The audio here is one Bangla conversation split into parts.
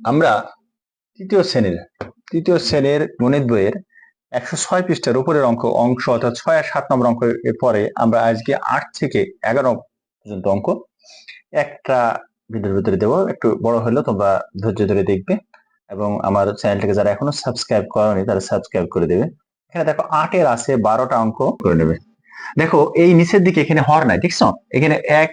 আমরা তৃতীয় শ্রেণির তৃতীয় শ্রেণির গণিত বইয়ের একশো ছয় পৃষ্ঠার উপরের অঙ্ক, অংশ অর্থাৎ ছয় আর সাত নম্বর অঙ্ক এর পরে আমরা আজকে আট থেকে এগারো পর্যন্ত অঙ্ক। একটা ভিডিওর ভিতরে দেবো, একটু বড় হলেও তোমরা ধৈর্য ধরে দেখবে। এবং আমার চ্যানেলটাকে যারা এখনও সাবস্ক্রাইব করেনি, তারা সাবস্ক্রাইব করে দেবে। এখানে দেখো আটের আছে বারোটা অঙ্ক করে নেবে। দেখো, এই নিচের দিকে এখানে হর নাই, দেখছ? এখানে এক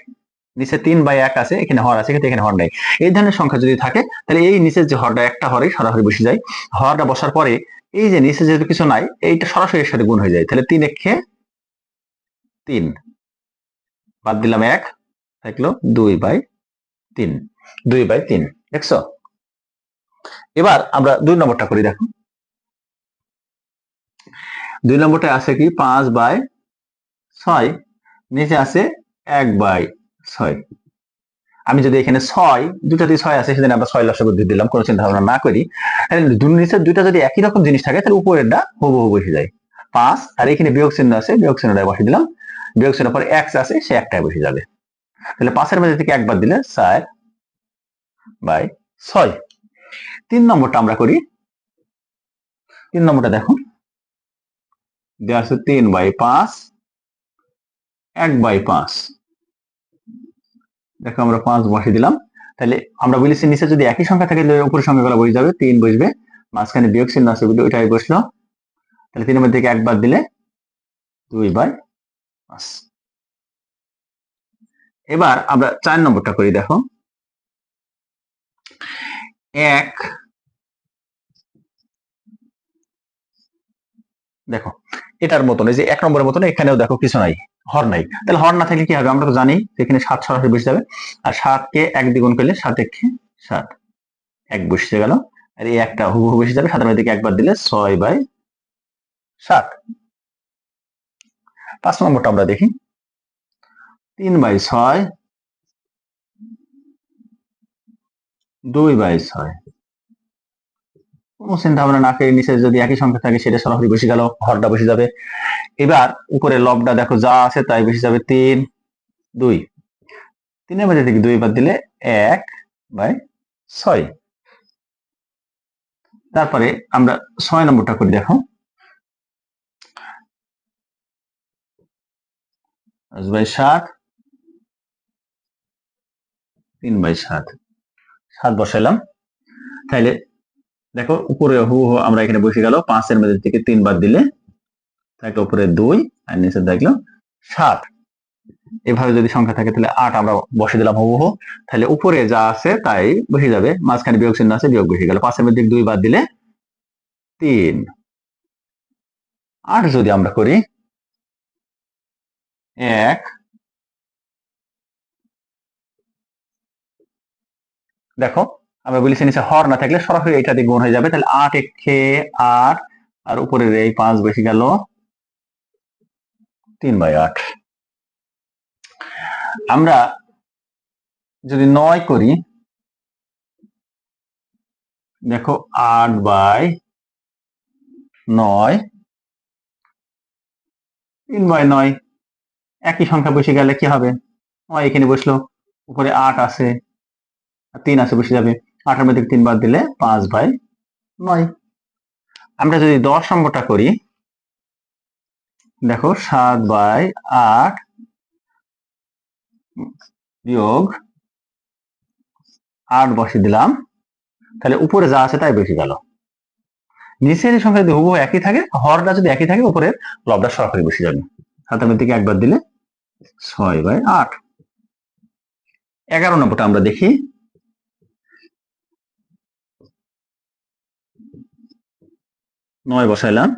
নিচে তিন বাই এক আছে, এখানে হর আছে, এখানে হর নাই। এই ধরনের সংখ্যা যদি থাকে, তাহলে এই নিচের যে হরটা একটা হরে সরাসরি বসে যায়। হরটা বসার পরে এই যে নিচে যেহেতু কিছু নাই, এইটা সরাসরি এর সাথে গুণ হয়ে যায়। তাহলে তিন একে তিন। বাদ দিলাম এক, থাকল দুই বাই তিন। দুই বাই তিন, দেখছ? এবার আমরা দুই নম্বরটা করি, দেখো। দুই নম্বরটা আছে কি? পাঁচ বাই ছয়, নিচে আছে এক বাই ছয়। আমি যদি এখানে ছয় দুটাতে ছয় আছে সেদিন আমরা ছয় লক্ষ বুদ্ধি দিলাম, কোনো চিন্তা ভাবনা না করি। নিচের দুইটা যদি একই রকম জিনিস থাকে, তাহলে উপরেরটা হুবহু বসে যায়। পাঁচ, আর এখানে বিয়োগ চিহ্ন আছে, বিয়োগ চিহ্নটা বসে দিলাম। বিয়োগ চিহ্ন পরে এক্স আছে, সে একটাই বসে যাবে। তাহলে পাঁচের মধ্যে থেকে একবার দিলে চার বাই ছয়। তিন নম্বরটা আমরা করি। তিন নম্বরটা দেখো দেওয়া আছে তিন বাই পাঁচ, এক বাই পাঁচ। দেখো আমরা পাঁচ বসে দিলাম। তাহলে আমরা বলেছি নিচে যদি একই সংখ্যা থাকে, তাহলে উপরের সংখ্যাগুলো বসে যাবে, তিন বসবে। মাঝখানে বিয়োগ চিহ্ন আছে ওইটাই বসল। তাহলে তিনের মধ্যে একবার দিলে দুই বাই পাঁচ। এবার আমরা চার নম্বরটা করি, দেখো। এক, দেখো, এটার মতন, এই যে এক নম্বরের মতন, এখানেও দেখো কিছু নাই। হর নাই। তাহলে হর না থাকলে কি হবে? আমরা তো জানি এখানে সাত সরাসরি বসে যাবে। আর সাতকে এক দ্বিগুণ করলে সাত একে সাত। এক বসে গেল। আর এই একটা হুবহু বসে যাবে। সাতের দিকে একবার দিলে ছয় বাই সাত। পাঁচ নম্বরটা আমরা দেখি। তিন বাই ছয়, দুই বাই ছয়। কোনো চিন্তা ভাবনা না করে নিচে যদি একই সংখ্যা থাকে, সেটা সরাসরি বসে গেল, হরটা বসে যাবে। এবার উপরে লবটা দেখো যা আছে তাই বসে যাবে তিন, দুই। তিনের মধ্যে থেকে দুই বাদ দিলে এক বাই ছয়। তারপরে আমরা ছয় নম্বরটা করি, দেখো। বাই সাত, তিন বাই সাত। সাত বসাইলাম। তাহলে দেখো উপরে হু হু আমরা এখানে বসে গেল, পাঁচের মধ্যে থেকে তিন বাদ দিলে থাকে উপরে দুই আর নিচে দেখল সাত। এভাবে যদি সংখ্যা থাকে তাহলে আট আমরা বসে দিলাম হুবহু। তাহলে উপরে যা আছে তাই বসে যাবে। মাঝখানে বিয়োগ চিহ্ন আছে, বিয়োগ বসে গেল। পাঁচের মধ্যে দুই বাদ দিলে তিন। আট যদি আমরা করি, এক, দেখো, আমরা বলেছি নিচে হর না থাকলে সরাসরি এটা দিয়ে গুণ হয়ে যাবে। তাহলে আট একে আট, আর উপরের এই পাঁচ বেশি গেল তিন বাই আট। আমরা যদি নয় করি, দেখো আট বাই নয়, তিন বাই নয়, একই সংখ্যা বসে গেলে কি হবে? নয় এখানে বসল, উপরে আট আছে তিন আছে বসে যাবে। আটের মধ্যে তিন বাদ দিলে পাঁচ বাই নয়। আমরা যদি দশ নম্বরটা করি দেখো, সাত বাই আট বিয়োগ আট বসে দিলাম। তাহলে উপরে যা আছে তাই বেশি গেল। নিচের সংখ্যা যদি হুবহু একই থাকে, হরটা যদি একই থাকে উপরে লবটা সরাসরি বসে যাবে। মধ্যে থেকে একবার দিলে? ছয় বাই আট। এগারো নম্বরটা আমরা দেখি। নয় বসাইলাম।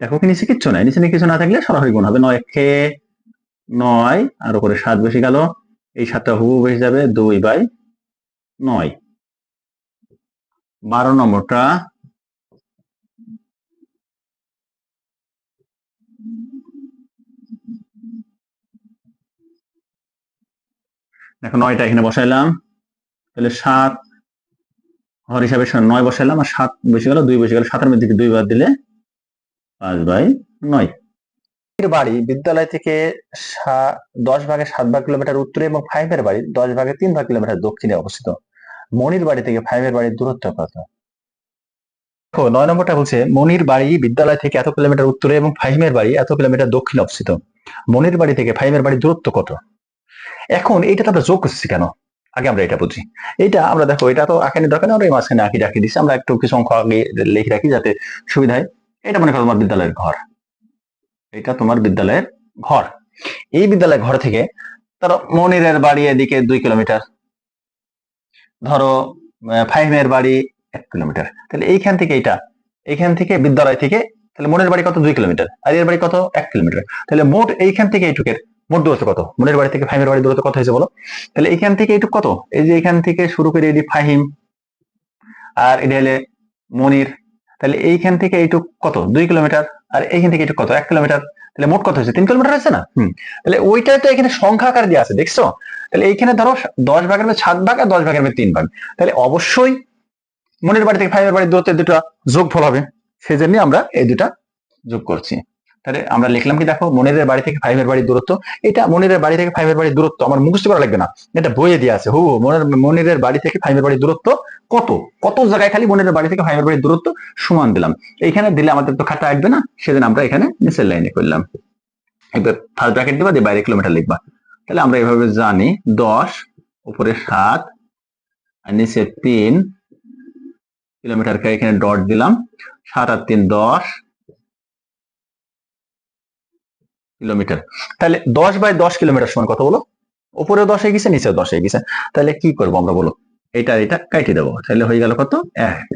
দেখো কি নিচে কিচ্ছু নাই। নিচে কিছু না থাকলে সরাসরি গুণ হবে। নয় একে নয়, আর উপরে সাত বেশি গেল। এই সাতটা হুবু বেশি যাবে দুই বাই নয়। বারো নম্বরটা। দেখো নয়টা এখানে বসাইলাম। তাহলে সাত, হর হিসাবে নয় বসাইলাম আর সাত বেশি গেল, দুই বেশি গেল। সাতের মধ্যে দুই বাদ দিলে পাঁচ বাই নয়। বাড়ি বিদ্যালয় থেকে দশ ভাগে সাত ভাগ কিলোমিটার উত্তরে এবং ফাইভের বাড়ি দশ ভাগে তিন ভাগ কিলোমিটার দক্ষিণে অবস্থিত। মনির বাড়ি থেকে ফাইভের বাড়ির দূরত্ব কত? দেখো, নয় নম্বরটা বলছে, মনির বাড়ি বিদ্যালয় থেকে এত কিলোমিটার উত্তরে এবং ফাহিমের বাড়ি এত কিলোমিটার দক্ষিণে অবস্থিত। মনির বাড়ি থেকে ফাহিমের বাড়ির দূরত্ব কত? এখন এইটা তো আমরা যোগ করছি কেন? আগে আমরা এটা বুঝি। এটা আমরা দেখো, এটা তো আঁকানি দরকার আমরা এই মাঝখানে আঁকি রাখি দিচ্ছি আমরা একটু কিছু অঙ্ক আগে লিখে রাখি যাতে সুবিধা হয়। এটা মনে করো তোমার বিদ্যালয়ের ঘর। এটা তোমার বিদ্যালয়ের ঘর। এই বিদ্যালয়ের ঘর থেকে ধরো মনিরের বাড়ি এদিকে দুই কিলোমিটার। ধরো ফাহিমের বাড়ি এক কিলোমিটার। তাহলে এইখান থেকে এটা এইখান থেকে বিদ্যালয় থেকে তাহলে মনের বাড়ি কত? দুই কিলোমিটার। আর এর বাড়ি কত? এক কিলোমিটার। তাহলে মোট এইখান থেকে এইটুকের মোট দূরত্ব কত? মনের বাড়ি থেকে ফাহিমের বাড়ি দূরত্ব কত হয়েছে বলো? তাহলে এইখান থেকে এইটুক কত? এই যে এখান থেকে শুরু করে এটি ফাহিম, আর এটা হলে মনির তাহলে এইখান থেকে এইটুক কত? দুই কিলোমিটার। আর এইখান থেকে এইটুক কত? এক কিলোমিটার। তাহলে মোট কত হয়েছে? তিন কিলোমিটার হয়েছে না? হুম। তাহলে ওইটাই তো এখানে সংখ্যা আকার দিয়ে আছে দেখছ? তাহলে এইখানে ধরো দশ ভাগের মধ্যে সাত ভাগ আর দশ ভাগের মধ্যে তিন ভাগ। তাহলে অবশ্যই মনের বাড়ি থেকে ফাইভের বাড়ির দূরত্বের দুটো যোগফল হবে। সেই জন্য আমরা এই দুটা যোগ করছি। তাহলে আমরা লিখলাম কি দেখো মনিরের বাড়ি থেকে ফাইভের বাড়ির দূরত্ব। এটা মনিরের বাড়ি থেকে ফাইভের বাড়ির দূরত্ব আমার মুখস্থ করা লাগবে না। এটা বইয়ে দিয়ে আছে। হু হু, মনের মনিরের বাড়ি থেকে ফাইভের বাড়ির দূরত্ব কত? কত জায়গায় খালি বোনের বাড়ি থেকে ফাইভের বাড়ির দূরত্ব সমান দিলাম। এইখানে দিলে আমাদের তো খাতা আসবে না সেদিন আমরা এখানে নিচের লাইনে করলাম। এবার ফার্স্ট ব্র্যাকেট দিবা, দিয়ে বাইরে কিলোমিটার লিখবা। তাহলে আমরা এভাবে জানি, দশ, উপরে সাত, আর নিচে তিন কিলোমিটারকে এখানে ডট দিলাম। সাত আর তিন, দশ কিলোমিটার তাহলে দশ বাই দশ কিলোমিটার সমান কত বলো? উপরে দশ গেছে নিচে দশ গেছে। তাহলে কি করব আমরা বলো? এটা এটা কাইটে দেবো। তাহলে হয়ে গেল কত? এক।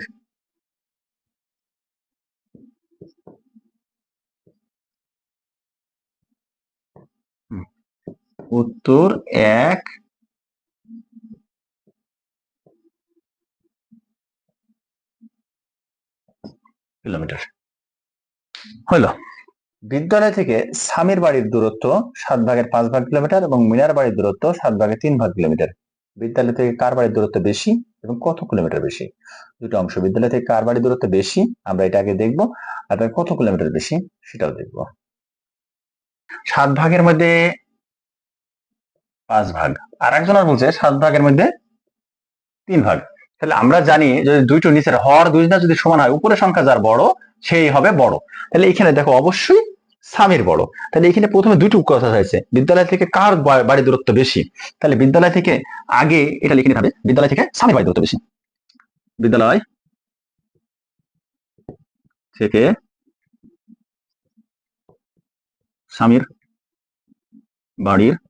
উত্তর এক। কিলোমিটার। হলো বিদ্যালয় থেকে স্বামীর বাড়ির দূরত্ব সাত ভাগের পাঁচ ভাগ কিলোমিটার এবং মিনার বাড়ির দূরত্ব সাত ভাগের তিন ভাগ কিলোমিটার। বিদ্যালয় থেকে কার বাড়ির দূরত্ব বেশি এবং কত কিলোমিটার বেশি? দুটো অংশ, বিদ্যালয় থেকে কার বাড়ির দূরত্ব বেশি? আমরা এটা আগে দেখব আর কত কিলোমিটার বেশি সেটাও দেখব। সাত ভাগের মধ্যে পাঁচ ভাগ। আর একজনের বলছে সাত ভাগের মধ্যে তিন ভাগ। তাহলে আমরা জানি যদি দুইটো নিচের হর দুইটা যদি সমান হয়, উপরের সংখ্যা যার বড়, সেই হবে বড়। তাহলে এখানে দেখো অবশ্যই স্বামীর বড়। তাহলে এখানে প্রথমে দুটো কথা হয়েছে বিদ্যালয় থেকে কার বাড়ির দূরত্ব বেশি? তাহলে বিদ্যালয় থেকে আগে এটা লিখে নিতে বিদ্যালয় থেকে স্বামীর বাড়ির দূরত্ব বেশি। বিদ্যালয় থেকে স্বামীর বাড়ির দূরত্ব বেশি।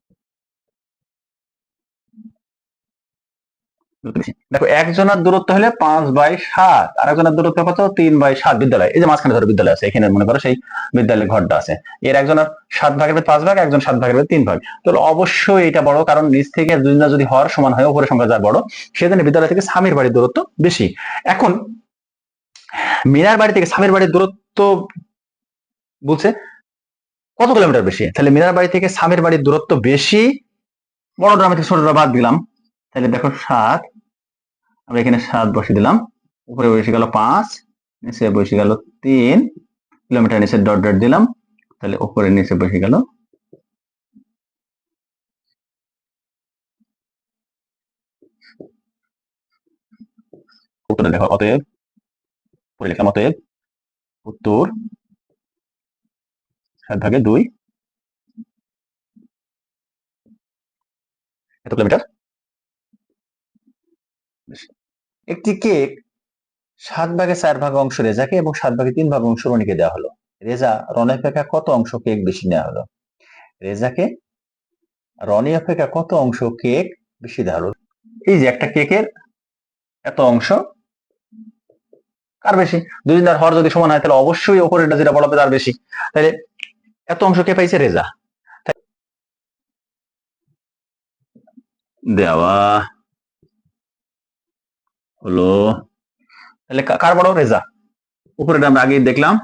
দেখো একজনের দূরত্ব হলে পাঁচ বাই সাত আর একজনের দূরত্ব কত? তিন বাই সাত বিদ্যালয়। এই যে মাঝখানে ধরো বিদ্যালয় আছে, এখানে মনে করো সেই বিদ্যালয়ের ঘরটা আছে। এর একজনের সাত ভাগের পাঁচ ভাগ, একজন সাত ভাগের তিন ভাগ। তাহলে অবশ্যই এটা বড়, কারণ নিচ থেকে দুইটা যদি হওয়ার সমান হয়, উপরের সংখ্যা যার বড়, সেজন্য বিদ্যালয় থেকে স্বামীর বাড়ির দূরত্ব বেশি। এখন মিনার বাড়ি থেকে স্বামীর বাড়ির দূরত্ব বলছে কত কিলোমিটার বেশি? তাহলে মিনার বাড়ি থেকে স্বামীর বাড়ির দূরত্ব বেশি, বড় ড্রামে থেকে ছোটটা বাদ দিলাম। তাহলে দেখো সাত আমরা এখানে সাত বসে দিলাম। উপরে বসে গেল পাঁচ, নিচে বসে গেল তিন, কিলোমিটার নিচে ডট ডট দিলাম, তাহলে উপরে নিচে বসে গেল। দেখো অতএব উত্তর সাত ভাগে দুই, এত কিলোমিটার? একটি কেক সাত ভাগে চার ভাগ অংশ রেজাকে এবং সাত ভাগে তিন ভাগ অংশ রনিকে দেওয়া হলো। রেজা রনি অপেক্ষা কত অংশ কেক বেশি নেওয়া হলো? রেজাকে রনি অপেক্ষা কত অংশ কেক বেশি দেওয়া হলো? এই যে একটা কেকের এত অংশ, কার বেশি? দুজনের হর যদি সমান হয় তাহলে অবশ্যই ওপরেরটা যেটা বলা হবে তার বেশি। তাহলে এত অংশ কে পাইছে? রেজা। দেওয়া হলো তাহলে কার বড়? রেজা। উপরেটা আমরা আগে দেখলাম।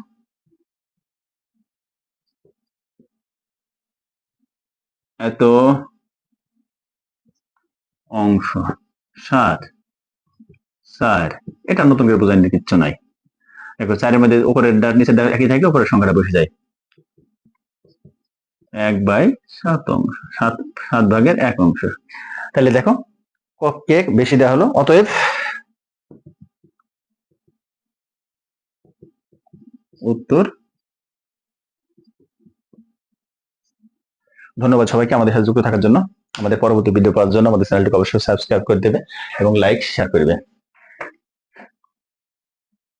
এত অংশ। সাত চার। এটা নতুন করে বোঝানোর কিচ্ছু নাই। দেখো চারের মধ্যে উপরের ডার নিচের ডার একই থাকে উপরের সংখ্যাটা বসে যায়। এক বাই সাত অংশ। সাত সাত ভাগের এক অংশ। তাহলে দেখো ক- কে বেশি দেওয়া হলো? অতএব উত্তর। ধন্যবাদ সবাইকে আমাদের সাথে যুক্ত থাকার জন্য। আমাদের পরবর্তী ভিডিও পাওয়ার জন্য আমাদের চ্যানেলটিকে অবশ্যই সাবস্ক্রাইব করে দেবে এবং লাইক শেয়ার করবে